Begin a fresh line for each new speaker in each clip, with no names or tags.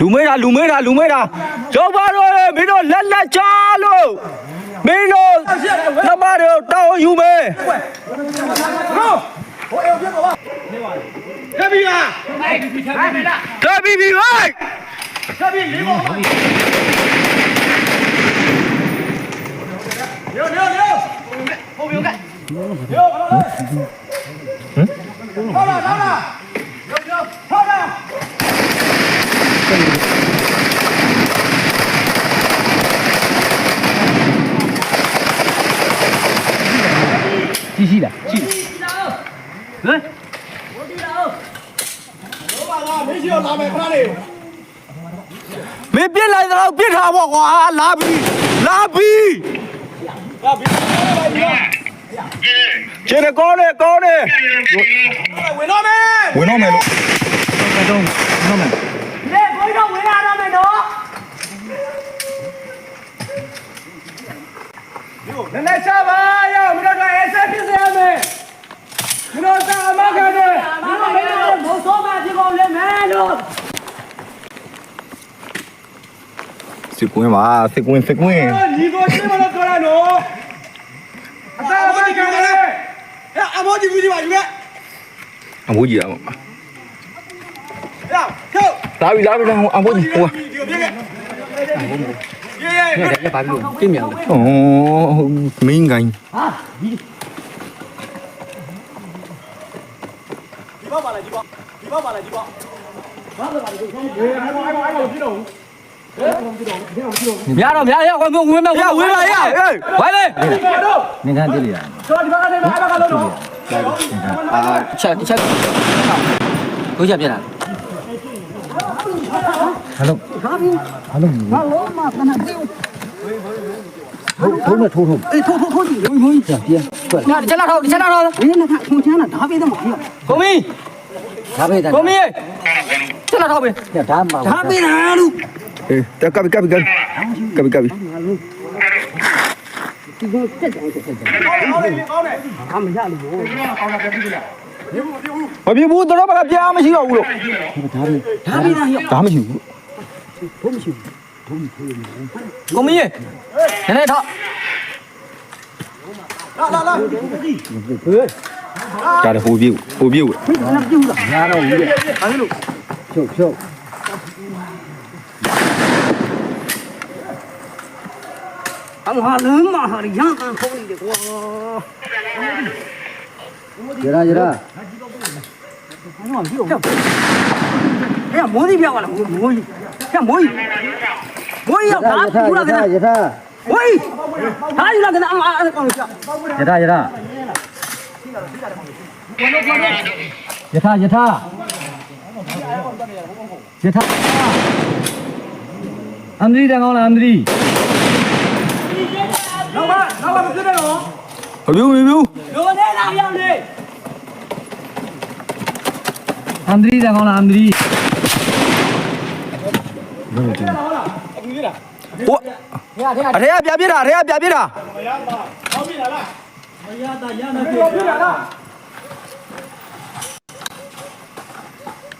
लुमेरा लुमेरा लुमेरा चौबारो बिनो लल्ला चालो बिनो नमारो
टाओ युमे कभी आ कभी भी भाई कभी लिखो लियो लियो लियो हो गया लियो င်းတို့လက်လက်ချလို့မင်းတို့နမတို့တောင်းယူမယ်
ခက်ပြီလား
တပီပီဟိုက်
ခက်ပြီလေးပေါ်ပါရောရောရောဟုတ်ပြီဟုတ်ကဲ့ရောဟမ်ဟောလာလာရောရောဟောလာ
ကြီးရှိလားရှိ
ဘာလာမေးရှိတော့လာမယ်ခဏလေး
မင်းပြစ်လိုက်တော့ပြစ်ထားပေါ့ကွာလာပြီလာပြီ
ဒါဘီ လာပြီ
ခြေကောင်းနေကောင်းနေ
ဝင်တော့မယ်
ဝင်တော့မယ်လို့
တော့နော်မယ်
လေကိုတော့ဝင်လာတော့မယ်နော်နည်းနည်းချပါရမင်းတို့က SF ဖြစ်စေရမယ်မင်းတို့ကအမခံတယ်မင်းတို့မင်းတို့မဆိုးမဖြစ်ကုန်လေမယ်လို့
စစ်ကွင်းပါစစ်ကွင်းစစ်ကွင်း
ညီကိုချင်းမလို့ပြောရနော်အသာအမခံတယ်အဲ့အမောဒီဗီဒီယိုပါယူခဲ့
အမိုးကြီးတာပေါ့
ရထုတ်
လာပြီလာပြီလာအမိုးကြီးဟို
ဒီကိုပြခဲ့ရေရေ
ညတယ်ဘာပြီးလို့ပြင်မြန်လို့
อ๋อမင်းကိုင်း
ဒီဘောက်ပါလားဒီဘောက်ဒီဘောက်ပါလားဒီဘောက်ဘာလို့ပါလဲဒီဘောက်ရေအဲ့ဘောက်အဲ့ဘောက်အဲ့ဘောက်ပြတော့
များတော့များရောက်ဝင်ဝင်မဲ့
ရဝင်လာရဟေးဝိုင်းလေ
တော့
နင်ကတည်းရ
တော့ဒီဘောက်ကနေတော့အဲ့ဘောက်ကလို့တော့ ကြားပြီ
အာတစ်ချက်တစ်ချက်ကိုချက်ပြက်လာဟယ်လိုဟယ်လိုဟယ်လိုမကနဒီဟုတ်ဟုတ်မထိုးထိုးအေးထိုးထိုးထိုးဒီဘုံဘုံကြပြပြနာကျလာတော့ကျလာတော့
ဘယ်နဲ့ကထုံချမ်းတာဒါပေးတယ်မဟုတ်
ကိုမီ
ဒါပေးတယ်
ကိုမီကျလာတော့ပဲ
ဒါမှ
ဒါပေးတာလို့
အေးတက်ကပ်ကပ်ကပ်ကပ်ကပ်
ဒီကောင်တက်တယ်တ
က်တယ်ဟုတ်တယ်ကောင်းတယ်
အာမရလို့ဘော
ကောင်းတာပြည့်ပြီလား
မပြဘူးတို့ဘာပြားမရှိတော့ဘူးလို့
ဒါပြီဒါပြီလား
ဒါမရှိဘူး
ဘုံမ
ရှိဘူးဘုံဖေးနေ
ကိုမင်းရေနည်းနည်းထ
လာလာလာ
ကြားတယ်ဟိုပြူဟိုပြူ
လားရတော့
ဘူးလေဘာလို့ဖြုတ်ဖြုတ်
啊那么好的羊放出的
哇给大
家看看这个不行这不行这不行这不行
这
不
行
不行
这
不行
这不
行这不行这不行这不行这
不行这不行这不行这不行这这不行这不行这不 န္ဒရီ
နောက်ပါနောက်ပါမဖြစ်နဲ့နော်
မပြေဘူးမပြေဘူး
လိုနေတာရောက်နေ
အန္ဒရီတန်ကောင်းလားအန္ဒရီ
ဟုတ်လားအခုနေတာ
ဟိုအထေကပြပြတာအထေကပြပြတာ
မရပါဟောပြီလားလားမရတာရနေပြီဟောပြီလားလား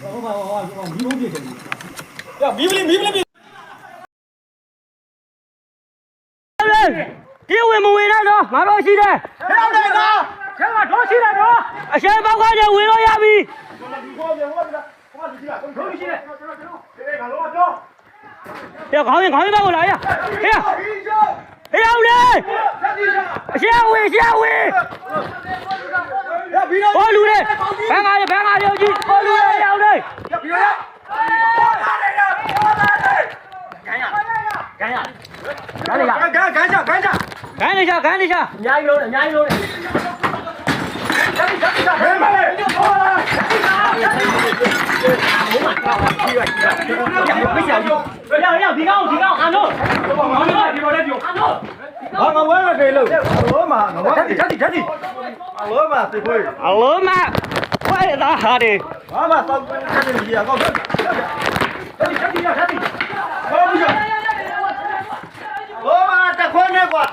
ဟောပါဟောပါမီးဘုံပြည့်တယ်ရမီးပလီမီးပလီ
ပြေဝင်မဝင်တော့ငါတော့ရှိတယ်
ဟဲ့အောင်တယ်နော်ဆရာကတော့ရှိတယ်နော်
အရှမ်းဘောက်ကတည်းဝင်လို့ရပြီ
ဒီကောပြန်ဟောပြီလားဟောဒီရှိလားတို့ရှိတယ်ကျွန်တော်ကျွန်တော်ဟဲ့ငါလုံးပြော။
ပြောခေါင်းရင်ခေါင်းရင်ဘက်ကိုလာရ။ဟေး
ဟီးကျော်
ဟေးအောင်လေ
ဆက်ဒီရှာ
အရှမ်းဝင်ရှမ်းဝင်
ရပြီးတော့
ဟောလူလေဘန်းကားလေဘန်းကားလေကြီးဟောလူလေရောက်လေ
ရပြီးတော့ဟောတာလေရဟောတာလေ
ဂန်းရဂန်းရ
ဂန်းဂန်းဂန်းဂန်းချဂ cái này sao cái này sao nhanh luôn này nhanh luôn này Alô, cái alô, mà, alô, mà, quay cái hà đi. Alô, mà,
sao cái gì à,
con Cái gì, cái gì, cái gì. Alô, mà, ta cái nè quá.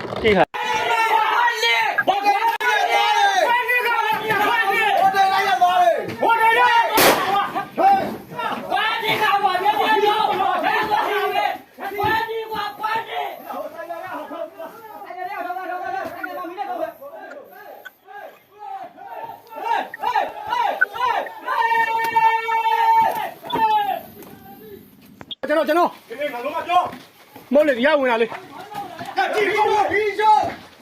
站住，站住！莫来压我
那里！压地下！压地
下！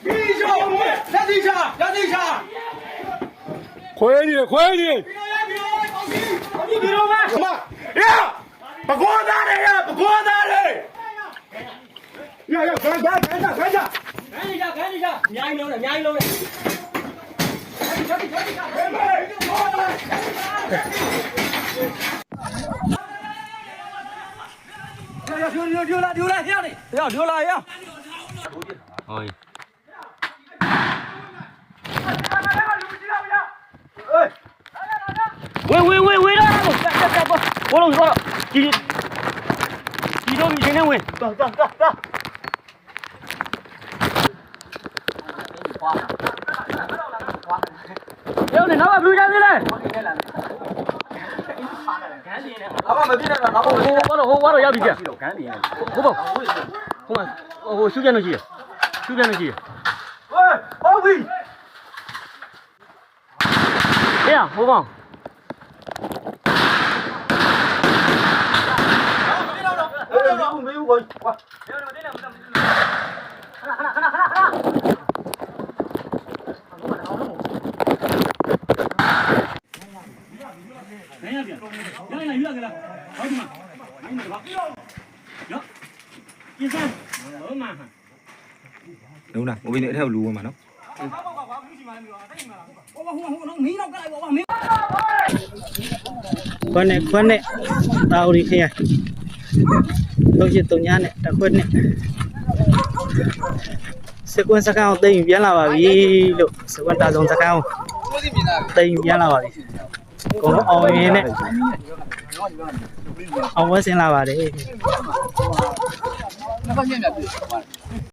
压地下！压地下！压地下！快点，快点！快点，快点！快点，快点！什么？呀！不过他的呀，不过他的！呀呀，快点，快点，快点！快点，快点！压一楼的，压一楼的！快点，快点，快点！快点！đưa đưa lại đưa lại heo này.
Heo à, đưa lại heo thôi ui ui ui ui đó. Một chạy chạy chạy bố lồng con chỉ chỉ đâu như thế này ui cầm cầm cầm cầm heo này nó mà đưa ra thế này hô
bắt đầu hô bắt đầu ra bị kìa
hô bông không à hô siêu gen là gì siêu gen là gì bao bì thế à hô bông Hãy subscribe cho
kênh Ghiền Mì
Gõ Để không bỏ
lỡ những video hấp
dẫn này một bên nữa theo lù mà nó.
Quân này quân này. Tao đi kia tôi chuyện tàu nhá này đã quên này. Sự quân sao cao tình biết là bảo đi à? độ sự quân ta dùng sao cao tình biết là bảo à? có ông ấy này ông ấy sẽ là bảo à? đấy